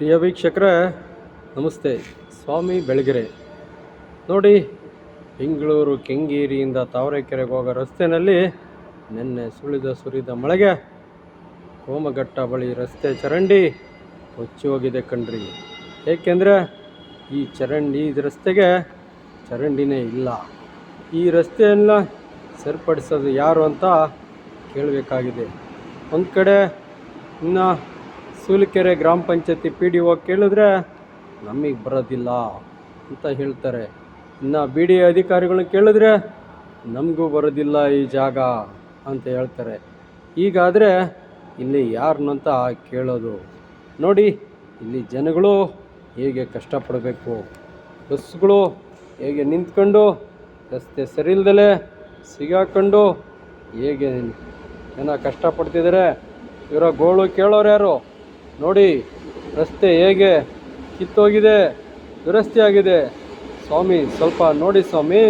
ಪ್ರಿಯ ವೀಕ್ಷಕರೇ, ನಮಸ್ತೆ. ಸ್ವಾಮಿ ಬೆಳಗೆರೆ. ನೋಡಿ ಬೆಂಗಳೂರು ಕೆಂಗೇರಿಯಿಂದ ತಾವರೆಕೆರೆಗೆ ಹೋಗೋ ರಸ್ತೆಯಲ್ಲಿ ನಿನ್ನೆ ಸುಳಿದ ಸುರಿದ ಮಳೆಗೆ ಕೋಮಘಟ್ಟ ಬಳಿ ರಸ್ತೆ ಚರಂಡಿ ಕೊಚ್ಚಿ ಹೋಗಿದೆ ಕಣ್ರಿ. ಏಕೆಂದರೆ, ಈ ಚರಂಡಿ ಈ ರಸ್ತೆಗೆ ಚರಂಡಿನೇ ಇಲ್ಲ. ಈ ರಸ್ತೆಯನ್ನು ಸರಿಪಡಿಸೋದು ಯಾರು ಅಂತ ಕೇಳಬೇಕಾಗಿದೆ. ಒಂದು ಕಡೆ ಇನ್ನು ಸೂಲಿಕೆರೆ ಗ್ರಾಮ ಪಂಚಾಯತಿ ಪಿ ಡಿ ಒ ಕೇಳಿದ್ರೆ ನಮಗೆ ಬರೋದಿಲ್ಲ ಅಂತ ಹೇಳ್ತಾರೆ. ಇನ್ನು ಬಿ ಡಿ ಅಧಿಕಾರಿಗಳನ್ನ ಕೇಳಿದ್ರೆ ನಮಗೂ ಬರೋದಿಲ್ಲ ಈ ಜಾಗ ಅಂತ ಹೇಳ್ತಾರೆ. ಈಗಾದರೆ ಇಲ್ಲಿ ಯಾರನ್ನಂತ ಕೇಳೋದು. ನೋಡಿ, ಇಲ್ಲಿ ಜನಗಳು ಹೇಗೆ ಕಷ್ಟಪಡಬೇಕು. ಬಸ್ಗಳು ಹೇಗೆ ನಿಂತ್ಕೊಂಡು, ರಸ್ತೆ ಸರಿ ಇಲ್ದಲೆ ಸಿಗಾಕೊಂಡು ಹೇಗೆ ಜನ ಕಷ್ಟಪಡ್ತಿದ್ದಾರೆ ಇವರ ಗೋಳು ಕೇಳೋರು ಯಾರು? ನೋಡಿ ರಸ್ತೆ ಹೇಗೆ ಕಿತ್ತೋಗಿದೆ ದುರಸ್ತಿಯಾಗಿದೆ. ಸ್ವಾಮಿ ಸ್ವಲ್ಪ ನೋಡಿ ಸ್ವಾಮಿ.